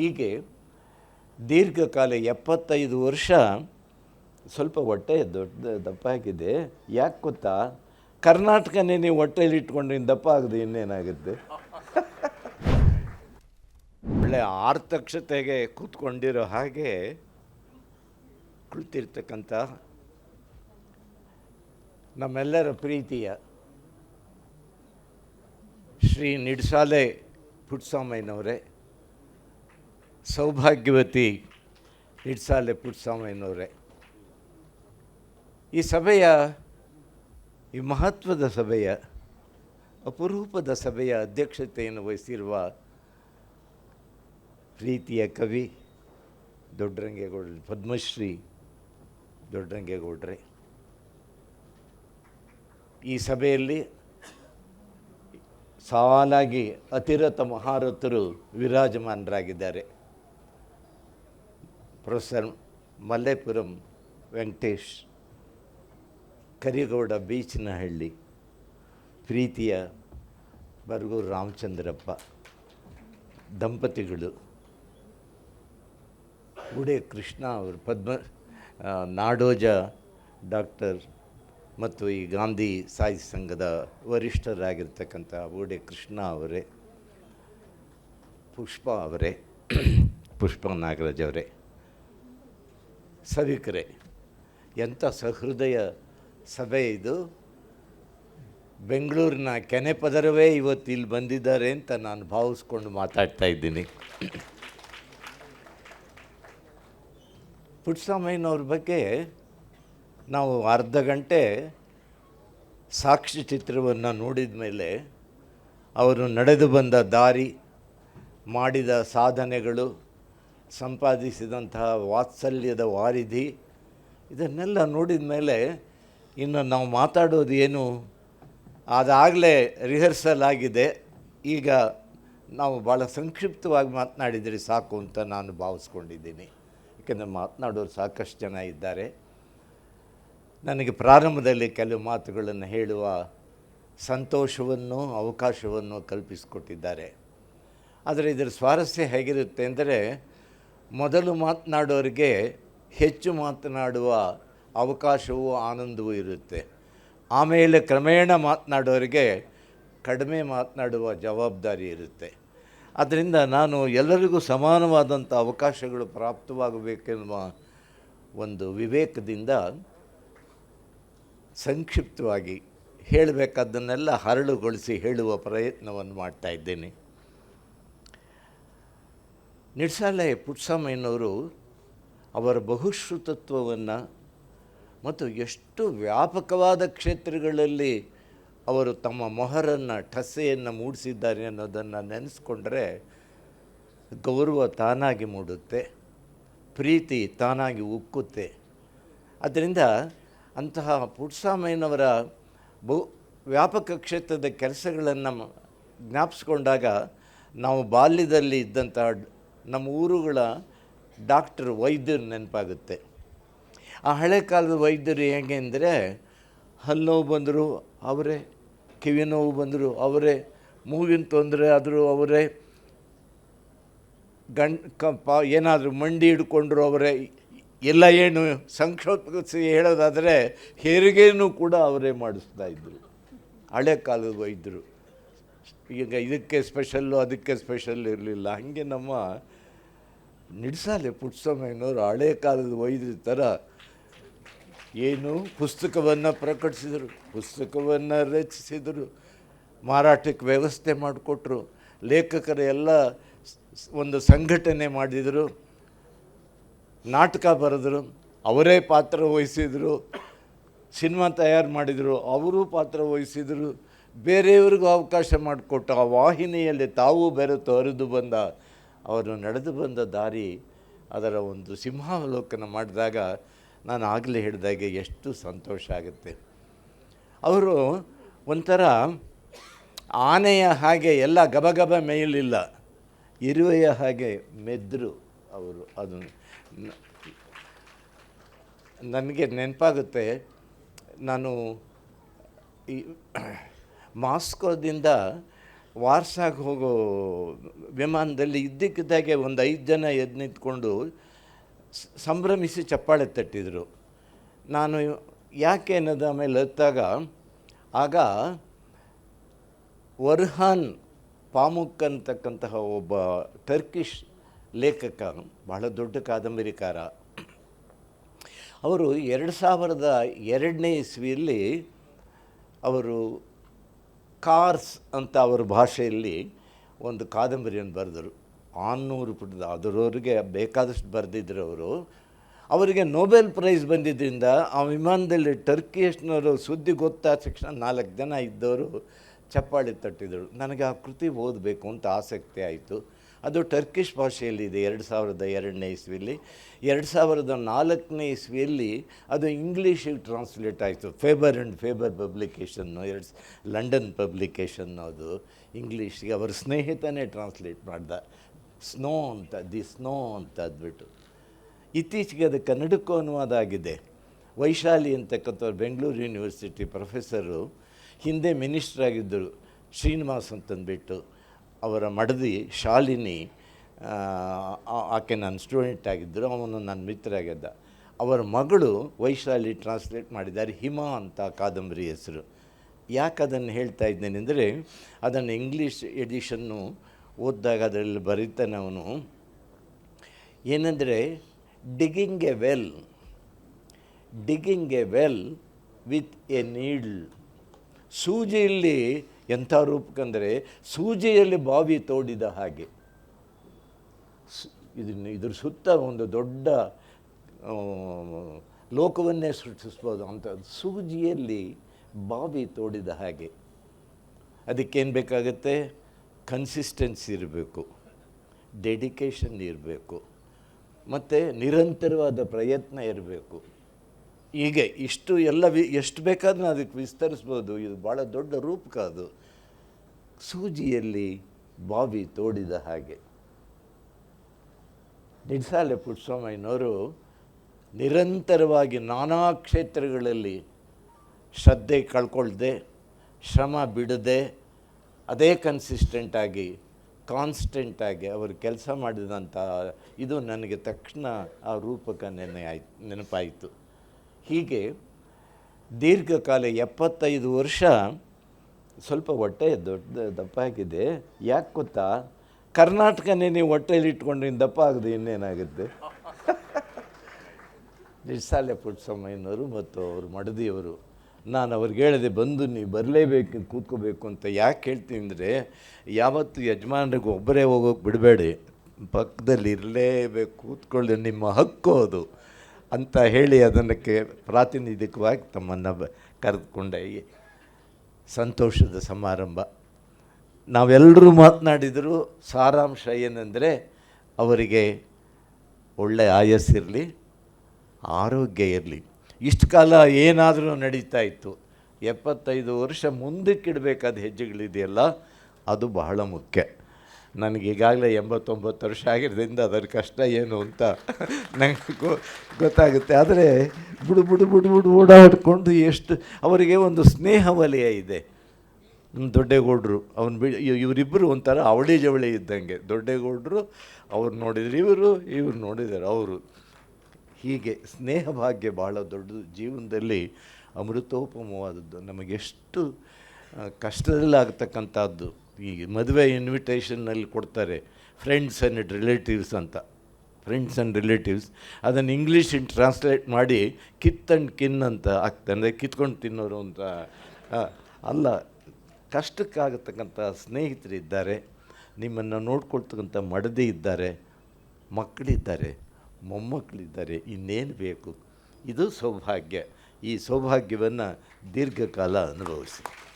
ಹೀಗೆ ದೀರ್ಘಕಾಲ ಎಪ್ಪತ್ತೈದು ವರ್ಷ ಸ್ವಲ್ಪ ಹೊಟ್ಟೆ ದೊಡ್ಡ ದಪ್ಪ ಆಗಿದೆ. ಯಾಕೆ ಗೊತ್ತಾ? ಕರ್ನಾಟಕನೇ ನೀವು ಹೊಟ್ಟೆಯಲ್ಲಿ ಇಟ್ಕೊಂಡ್ರೆ ದಪ್ಪ ಆಗದೆ ಇನ್ನೇನಾಗುತ್ತೆ? ಒಳ್ಳೆ ಆರ್ತಕ್ಷತೆಗೆ ಕೂತ್ಕೊಂಡಿರೋ ಹಾಗೆ ಕುಳಿತಿರ್ತಕ್ಕಂಥ ನಮ್ಮೆಲ್ಲರ ಪ್ರೀತಿಯ ಶ್ರೀ ನಿಡ್ಸಾಲೆ ಪುಟ್ಸ್ವಾಮಯ್ಯನವರೇ. ಸೌಭಾಗ್ಯವತಿ ಇಡ್ಸಾಲೆ ಪುಟ್ಸ್ವಾಮಯ್ಯನವರೇ ಈ ಸಭೆಯ, ಈ ಮಹತ್ವದ ಸಭೆಯ, ಅಪರೂಪದ ಸಭೆಯ ಅಧ್ಯಕ್ಷತೆಯನ್ನು ವಹಿಸಿರುವ ಪ್ರೀತಿಯ ಕವಿ ದೊಡ್ಡರಂಗೇಗೌಡ ಪದ್ಮಶ್ರೀ ದೊಡ್ಡರಂಗೇಗೌಡ್ರೆ. ಈ ಸಭೆಯಲ್ಲಿ ಸಾಲಾಗಿ ಅತಿರಥ ಮಹಾರಥರು ವಿರಾಜಮಾನರಾಗಿದ್ದಾರೆ. ಪ್ರೊಫೆಸರ್ ಮಲ್ಲೇಪುರಂ ವೆಂಕಟೇಶ್ ಕರಿಗೌಡ ಬೀಚನಹಳ್ಳಿ ಪ್ರೀತಿಯ ಬರಗೂರು ರಾಮಚಂದ್ರಪ್ಪ ದಂಪತಿಗಳು ಉಡೆ ಕೃಷ್ಣ ಅವರು ಪದ್ಮ ನಾಡೋಜ ಡಾಕ್ಟರ್ ಮತ್ತು ಈ ಗಾಂಧಿ ಸಾಹಿತ್ಯ ಸಂಘದ ವರಿಷ್ಠರಾಗಿರ್ತಕ್ಕಂಥ ಉಡೆ ಕೃಷ್ಣ ಅವರೇ ಪುಷ್ಪ ಅವರೇ ಪುಷ್ಪ ನಾಗರಾಜ್ ಅವರೇ ಸಭಿಕರೇ, ಎಂಥ ಸಹೃದಯ ಸಭೆ ಇದು. ಬೆಂಗಳೂರಿನ ಕೆನೆ ಪದರವೇ ಇವತ್ತು ಇಲ್ಲಿ ಬಂದಿದ್ದಾರೆ ಅಂತ ನಾನು ಭಾವಿಸ್ಕೊಂಡು ಮಾತಾಡ್ತಾ ಇದ್ದೀನಿ. ಪುಟ್ಸ್ವಾಮಯ್ಯನವ್ರ ಬಗ್ಗೆ ನಾವು ಅರ್ಧ ಗಂಟೆ ಸಾಕ್ಷಿ ಚಿತ್ರವನ್ನು ನೋಡಿದ ಮೇಲೆ ಅವರು ನಡೆದು ಬಂದ ದಾರಿ, ಮಾಡಿದ ಸಾಧನೆಗಳು ಸಂಪಾದಿಸಿದಂತಹ ವಾತ್ಸಲ್ಯದ ವಾರಿಧಿ, ಇದನ್ನೆಲ್ಲ ನೋಡಿದ ಮೇಲೆ ಇನ್ನು ನಾವು ಮಾತಾಡೋದು ಏನು? ಅದಾಗಲೇ ರಿಹರ್ಸಲ್ ಆಗಿದೆ. ಈಗ ನಾವು ಭಾಳ ಸಂಕ್ಷಿಪ್ತವಾಗಿ ಮಾತನಾಡಿದರೆ ಸಾಕು ಅಂತ ನಾನು ಭಾವಿಸ್ಕೊಂಡಿದ್ದೀನಿ. ಯಾಕೆಂದರೆ ಮಾತನಾಡೋರು ಸಾಕಷ್ಟು ಜನ ಇದ್ದಾರೆ. ನನಗೆ ಪ್ರಾರಂಭದಲ್ಲಿ ಕೆಲವು ಮಾತುಗಳನ್ನು ಹೇಳುವ ಸಂತೋಷವನ್ನು, ಅವಕಾಶವನ್ನು ಕಲ್ಪಿಸಿಕೊಟ್ಟಿದ್ದಾರೆ. ಆದರೆ ಇದರ ಸ್ವಾರಸ್ಯ ಹೇಗಿರುತ್ತೆ ಅಂದರೆ ಮೊದಲು ಮಾತನಾಡೋರಿಗೆ ಹೆಚ್ಚು ಮಾತನಾಡುವ ಅವಕಾಶವೂ ಆನಂದವೂ ಇರುತ್ತೆ. ಆಮೇಲೆ ಕ್ರಮೇಣ ಮಾತನಾಡೋರಿಗೆ ಕಡಿಮೆ ಮಾತನಾಡುವ ಜವಾಬ್ದಾರಿ ಇರುತ್ತೆ. ಅದರಿಂದ ನಾನು ಎಲ್ಲರಿಗೂ ಸಮಾನವಾದಂಥ ಅವಕಾಶಗಳು ಪ್ರಾಪ್ತವಾಗಬೇಕೆನ್ನುವ ಒಂದು ವಿವೇಕದಿಂದ ಸಂಕ್ಷಿಪ್ತವಾಗಿ ಹೇಳಬೇಕಾದನ್ನೆಲ್ಲ ಹರಳುಗೊಳಿಸಿ ಹೇಳುವ ಪ್ರಯತ್ನವನ್ನು ಮಾಡ್ತಾ ಇದ್ದೇನೆ. ನಿಡ್ಸಾಲೆ ಪುಟ್ಸಾಮಯ್ಯನವರು ಅವರ ಬಹುಶ್ರುತತ್ವವನ್ನು ಮತ್ತು ಎಷ್ಟು ವ್ಯಾಪಕವಾದ ಕ್ಷೇತ್ರಗಳಲ್ಲಿ ಅವರು ತಮ್ಮ ಮೊಹರನ್ನು, ಠಸೆಯನ್ನು ಮೂಡಿಸಿದ್ದಾರೆ ಅನ್ನೋದನ್ನು ನೆನೆಸ್ಕೊಂಡ್ರೆ ಗೌರವ ತಾನಾಗಿ ಮೂಡುತ್ತೆ, ಪ್ರೀತಿ ತಾನಾಗಿ ಉಕ್ಕುತ್ತೆ. ಅದರಿಂದ ಅಂತಹ ಪುಟ್ಸಾಮಯ್ಯನವರ ಬಹು ವ್ಯಾಪಕ ಕ್ಷೇತ್ರದ ಕೆಲಸಗಳನ್ನು ಜ್ಞಾಪಿಸ್ಕೊಂಡಾಗ ನಾವು ಬಾಲ್ಯದಲ್ಲಿ ಇದ್ದಂಥ ನಮ್ಮ ಊರುಗಳ ಡಾಕ್ಟರ್ ವೈದ್ಯರು ನೆನಪಾಗುತ್ತೆ. ಆ ಹಳೆ ಕಾಲದ ವೈದ್ಯರು ಹೇಗೆ ಅಂದರೆ, ಹಲ್ಲು ನೋವು ಬಂದರು ಅವರೇ, ಕಿವಿ ನೋವು ಬಂದರು ಅವರೇ, ಮೂಗಿನ ತೊಂದರೆ ಆದರೂ ಅವರೇ ಗಂ ಕ ಪ ಏನಾದರೂ ಮಂಡಿ ಹಿಡ್ಕೊಂಡ್ರು ಅವರೇ, ಎಲ್ಲ ಏನು ಸಂಕ್ಷೋಭಿಸಿ ಹೇಳೋದಾದರೆ ಹೆರಿಗೆನೂ ಕೂಡ ಅವರೇ ಮಾಡಿಸ್ತಾ ಇದ್ದರು ಹಳೆ ಕಾಲದ ವೈದ್ಯರು. ಈಗ ಇದಕ್ಕೆ ಸ್ಪೆಷಲ್ಲು ಅದಕ್ಕೆ ಸ್ಪೆಷಲ್ ಇರಲಿಲ್ಲ. ಹಾಗೆ ನಮ್ಮ ನಿಡ್ಸಾಲೆ ಪುಟ್ಸಮಯ್ಯನವರು ಹಳೆ ಕಾಲದ ವೈದ್ಯರ ಥರ ಏನು ಪುಸ್ತಕವನ್ನು ಪ್ರಕಟಿಸಿದರು, ಪುಸ್ತಕವನ್ನು ರಚಿಸಿದರು, ಮಾರಾಟಕ್ಕೆ ವ್ಯವಸ್ಥೆ ಮಾಡಿಕೊಟ್ರು, ಲೇಖಕರ ಎಲ್ಲ ಒಂದು ಸಂಘಟನೆ ಮಾಡಿದರು, ನಾಟಕ ಬರೆದರು, ಅವರೇ ಪಾತ್ರ ವಹಿಸಿದರು, ಸಿನಿಮಾ ತಯಾರು ಮಾಡಿದರು, ಅವರೂ ಪಾತ್ರ ವಹಿಸಿದರು, ಬೇರೆಯವ್ರಿಗೂ ಅವಕಾಶ ಮಾಡಿಕೊಟ್ಟು ಆ ವಾಹಿನಿಯಲ್ಲಿ ತಾವು ಬೆರೆತು ಹರಿದು ಬಂದ ಅವರು ನಡೆದು ಬಂದ ದಾರಿ ಅದರ ಒಂದು ಸಿಂಹಾವಲೋಕನ ಮಾಡಿದಾಗ ನಾನು ಆಗಲೇ ಹೇಳಿದಾಗೆ ಎಷ್ಟು ಸಂತೋಷ ಆಗುತ್ತೆ. ಅವರು ಒಂಥರ ಆನೆಯ ಹಾಗೆ ಎಲ್ಲ ಗಬಗಬ ಮೇಯಲಿಲ್ಲ. ಇರುವೆಯ ಹಾಗೆ ಮೆದ್ರು ಅವರು ಅದು. ನನಗೆ ನೆನಪಾಗುತ್ತೆ, ನಾನು ಈ ಮಾಸ್ಕೋದಿಂದ ವಾರ್ಸಾಗೆ ಹೋಗೋ ವಿಮಾನದಲ್ಲಿ ಇದ್ದಕ್ಕಿದ್ದಾಗೆ ಒಂದು ಐದು ಜನ ಎದ್ದು ನಿಂತ್ಕೊಂಡು ಸಂಭ್ರಮಿಸಿ ಚಪ್ಪಾಳೆ ತಟ್ಟಿದರು. ನಾನು ಯಾಕೆ ಅನ್ನೋದು ಆಮೇಲೆ ಹತ್ತಾಗ ಆಗ ವರ್ಹಾನ್ ಪಾಮುಕ್ ಅಂತಕ್ಕಂತಹ ಒಬ್ಬ ಟರ್ಕಿಶ್ ಲೇಖಕ, ಬಹಳ ದೊಡ್ಡ ಕಾದಂಬರಿಕಾರ ಅವರು ಎರಡು ಸಾವಿರದ ಎರಡನೇ ಇಸ್ವಿಯಲ್ಲಿ ಅವರು ಕಾರ್ಸ್ ಅಂತ ಅವರ ಭಾಷೆಯಲ್ಲಿ ಒಂದು ಕಾದಂಬರಿಯನ್ನು ಬರೆದರು. ಆನ್ನೂರು ಪುಟದ, ಅದರವರಿಗೆ ಬೇಕಾದಷ್ಟು ಬರೆದಿದ್ರು ಅವರು. ಅವರಿಗೆ ನೊಬೆಲ್ ಪ್ರೈಸ್ ಬಂದಿದ್ದರಿಂದ ಆ ವಿಮಾನದಲ್ಲಿ ಟರ್ಕಿಯಷ್ನವರು ಸುದ್ದಿ ಗೊತ್ತಾದ ತಕ್ಷಣ ನಾಲ್ಕು ಜನ ಇದ್ದವರು ಚಪ್ಪಾಳೆ ತಟ್ಟಿದರು. ನನಗೆ ಆ ಕೃತಿ ಓದಬೇಕು ಅಂತ ಆಸಕ್ತಿ ಆಯಿತು. ಅದು ಟರ್ಕಿಶ್ ಭಾಷೆಯಲ್ಲಿದೆ ಎರಡು ಸಾವಿರದ ಎರಡನೇ ಇಸ್ವಿಯಲ್ಲಿ. ಎರಡು ಸಾವಿರದ ನಾಲ್ಕನೇ ಇಸ್ವಿಯಲ್ಲಿ ಅದು ಇಂಗ್ಲೀಷಿಗೆ ಟ್ರಾನ್ಸ್ಲೇಟ್ ಆಯಿತು. ಫೇಬರ್ ಆ್ಯಂಡ್ ಫೇಬರ್ ಪಬ್ಲಿಕೇಶನ್ನು ಎರಡು ಲಂಡನ್ ಪಬ್ಲಿಕೇಶನ್ ಅದು ಇಂಗ್ಲೀಷ್ಗೆ. ಅವರ ಸ್ನೇಹಿತನೇ ಟ್ರಾನ್ಸ್ಲೇಟ್ ಮಾಡ್ದ. ಸ್ನೋ ಅಂತ, ದಿ ಸ್ನೋ ಅಂತ ಅಂದ್ಬಿಟ್ಟು. ಇತ್ತೀಚೆಗೆ ಅದು ಕನ್ನಡಕ್ಕೂ ಅನುವಾದ ಆಗಿದೆ. ವೈಶಾಲಿ ಅಂತಕ್ಕಂಥವ್ರು, ಬೆಂಗಳೂರು ಯೂನಿವರ್ಸಿಟಿ ಪ್ರೊಫೆಸರು ಹಿಂದೆ ಮಿನಿಸ್ಟ್ರ್ ಆಗಿದ್ದರು ಶ್ರೀನಿವಾಸ್ ಅಂತಂದ್ಬಿಟ್ಟು. ಅವರ ಮಡದಿ ಶಾಲಿನಿ ಆಕೆ ನನ್ನ ಸ್ಟೂಡೆಂಟ್ ಆಗಿದ್ದರು, ಅವನು ನನ್ನ ಮಿತ್ರ ಆಗಿದ್ದ ಅವರ ಮಗಳು ವೈಶಾಲಿ ಟ್ರಾನ್ಸ್ಲೇಟ್ ಮಾಡಿದ್ದಾರೆ, ಹಿಮ ಅಂತ ಕಾದಂಬರಿ ಹೆಸರು. ಯಾಕೆ ಅದನ್ನು ಹೇಳ್ತಾ ಇದ್ದೇನೆಂದರೆ ಅದನ್ನು ಇಂಗ್ಲೀಷ್ ಎಡಿಷನ್ನು ಓದಿದಾಗ ಅದರಲ್ಲಿ ಬರೀತಾನೆ ಅವನು. ಏನಂದರೆ digging a well digging a well with a needle ಸೂಜಿಯಲ್ಲಿ ಎಂಥ ರೂಪಕ್ಕಂದರೆ ಸೂಜಿಯಲ್ಲಿ ಬಾವಿ ತೋಡಿದ ಹಾಗೆ. ಇದನ್ನು ಇದ್ರ ಸುತ್ತ ಒಂದು ದೊಡ್ಡ ಲೋಕವನ್ನೇ ಸೃಷ್ಟಿಸ್ಬೋದು ಅಂತ. ಸೂಜಿಯಲ್ಲಿ ಬಾವಿ ತೋಡಿದ ಹಾಗೆ. ಅದಕ್ಕೇನು ಬೇಕಾಗುತ್ತೆ? ಕನ್ಸಿಸ್ಟೆನ್ಸಿ ಇರಬೇಕು. ಡೆಡಿಕೇಶನ್ ಇರಬೇಕು. ಮತ್ತು ನಿರಂತರವಾದ ಪ್ರಯತ್ನ ಇರಬೇಕು. ಹೀಗೆ ಇಷ್ಟು ಎಲ್ಲ ವಿ, ಎಷ್ಟು ಬೇಕಾದರೂ ಅದಕ್ಕೆ ವಿಸ್ತರಿಸ್ಬೋದು. ಇದು ಭಾಳ ದೊಡ್ಡ ರೂಪಕ ಅದು. ಸೂಜಿಯಲ್ಲಿ ಬಾವಿ ತೋಡಿದ ಹಾಗೆ. ನಿಡ್ಸಾಲೆ ಪುಟ್ಸ್ವಾಮಯ್ಯನವರು ನಿರಂತರವಾಗಿ ನಾನಾ ಕ್ಷೇತ್ರಗಳಲ್ಲಿ ಶ್ರದ್ಧೆ ಕಳ್ಕೊಳ್ದೆ, ಶ್ರಮ ಬಿಡದೆ, ಅದೇ ಕನ್ಸಿಸ್ಟೆಂಟಾಗಿ ಕಾನ್ಸ್ಟೆಂಟಾಗಿ ಅವರು ಕೆಲಸ ಮಾಡಿದಂಥ ಇದು ನನಗೆ ತಕ್ಷಣ ಆ ರೂಪಕ ನೆನೆ ನೆನಪಾಯಿತು. ಹೀಗೆ ದೀರ್ಘಕಾಲ ಎಪ್ಪತ್ತೈದು ವರ್ಷ ಸ್ವಲ್ಪ ಹೊಟ್ಟೆ ದೊಡ್ಡ ದಪ್ಪ ಆಗಿದೆ. ಯಾಕೆ ಗೊತ್ತಾ? ಕರ್ನಾಟಕನೇ ನೀವು ಹೊಟ್ಟೆಯಲ್ಲಿ ಇಟ್ಕೊಂಡು ಇನ್ನು ದಪ್ಪ ಆಗದೆ ಇನ್ನೇನಾಗುತ್ತೆ? ನಿಡ್ಸಾಲೆ ಪುಟ್ಸಮ್ಮಯ್ಯನವರು ಮತ್ತು ಅವರು ಮಡದಿಯವರು, ನಾನು ಅವ್ರಿಗೆ ಹೇಳಿದೆ ಬಂದು ನೀವು ಬರಲೇಬೇಕು, ಕೂತ್ಕೋಬೇಕು ಅಂತ ಯಾಕೆ ಹೇಳ್ತೀನಿ ಅಂದರೆ, ಯಾವತ್ತು ಯಜಮಾನ್ರಿಗೆ ಒಬ್ಬರೇ ಹೋಗೋಕೆ ಬಿಡಬೇಡಿ. ಪಕ್ಕದಲ್ಲಿ ಇರಲೇಬೇಕು, ಕೂತ್ಕೊಳ್ಳಿ, ನಿಮ್ಮ ಹಕ್ಕು ಅದು. ಅಂತ ಹೇಳಿ ಅದನ್ನಕ್ಕೆ ಪ್ರಾತಿನಿಧಿಕವಾಗಿ ತಮ್ಮನ್ನು ಕರೆದುಕೊಂಡೆ ಸಂತೋಷದ ಸಮಾರಂಭ. ನಾವೆಲ್ಲರೂ ಮಾತನಾಡಿದರೂ ಸಾರಾಂಶ ಏನೆಂದರೆ ಅವರಿಗೆ ಒಳ್ಳೆ ಆಯಸ್ಸಿರಲಿ ಆರೋಗ್ಯ ಇರಲಿ. ಇಷ್ಟು ಕಾಲ ಏನಾದರೂ ನಡೀತಾ ಇತ್ತು. ಎಪ್ಪತ್ತೈದು ವರ್ಷ ಮುಂದಕ್ಕಿಡಬೇಕಾದ ಹೆಜ್ಜೆಗಳಿದೆಯಲ್ಲ, ಅದು ಬಹಳ ಮುಖ್ಯ. ನನಗೆ ಈಗಾಗಲೇ ಎಂಬತ್ತೊಂಬತ್ತು ವರ್ಷ ಆಗಿರೋದ್ರಿಂದ ಅದರ ಕಷ್ಟ ಏನು ಅಂತ ನನಗೆ ಗೊತ್ತಾಗುತ್ತೆ. ಆದರೆ ಬಿಡು ಬಿಡು ಬಿಡು ಬುಡು ಓಡಾಡಿಕೊಂಡು ಎಷ್ಟು, ಅವರಿಗೆ ಒಂದು ಸ್ನೇಹ ವಲಯ ಇದೆ. ದೊಡ್ಡೇಗೌಡರು, ಅವ್ನು ಬಿ ಇವರಿಬ್ಬರು ಒಂಥರ ಅವಳಿ ಜವಳಿ ಇದ್ದಂಗೆ. ದೊಡ್ಡೇಗೌಡರು, ಅವ್ರು ನೋಡಿದ್ರು ಇವರು, ಇವ್ರು ನೋಡಿದ್ದಾರೆ ಅವರು. ಹೀಗೆ ಸ್ನೇಹ ಭಾಗ್ಯ ಬಹಳ ದೊಡ್ಡದು. ಜೀವನದಲ್ಲಿ ಅಮೃತೋಪಮವಾದದ್ದು ನಮಗೆಷ್ಟು ಕಷ್ಟದಲ್ಲಾಗತಕ್ಕಂಥದ್ದು. ಈ ಮದುವೆ ಇನ್ವಿಟೇಷನ್ನಲ್ಲಿ ಕೊಡ್ತಾರೆ ಫ್ರೆಂಡ್ಸ್ ಆ್ಯಂಡ್ ರಿಲೇಟಿವ್ಸ್ ಅಂತ. ಫ್ರೆಂಡ್ಸ್ ಆ್ಯಂಡ್ ರಿಲೇಟಿವ್ಸ್ ಅದನ್ನು ಇಂಗ್ಲೀಷಿನ ಟ್ರಾನ್ಸ್ಲೇಟ್ ಮಾಡಿ ಕಿತ್ ಆ್ಯಂಡ್ ಕಿನ್ ಅಂತ ಆಗ್ತದೆ. ಅಂದರೆ ಕಿತ್ಕೊಂಡು ತಿನ್ನೋರು ಅಂತ. ಅಲ್ಲ, ಕಷ್ಟಕ್ಕಾಗತಕ್ಕಂಥ ಸ್ನೇಹಿತರಿದ್ದಾರೆ ನಿಮ್ಮನ್ನು ನೋಡ್ಕೊಳ್ತಕ್ಕಂಥ ಮಡದಿ ಇದ್ದಾರೆ. ಮಕ್ಕಳಿದ್ದಾರೆ. ಮೊಮ್ಮಕ್ಕಳಿದ್ದಾರೆ. ಇನ್ನೇನು ಬೇಕು? ಇದು ಸೌಭಾಗ್ಯ. ಈ ಸೌಭಾಗ್ಯವನ್ನು ದೀರ್ಘಕಾಲ ಅನುಭವಿಸಿ.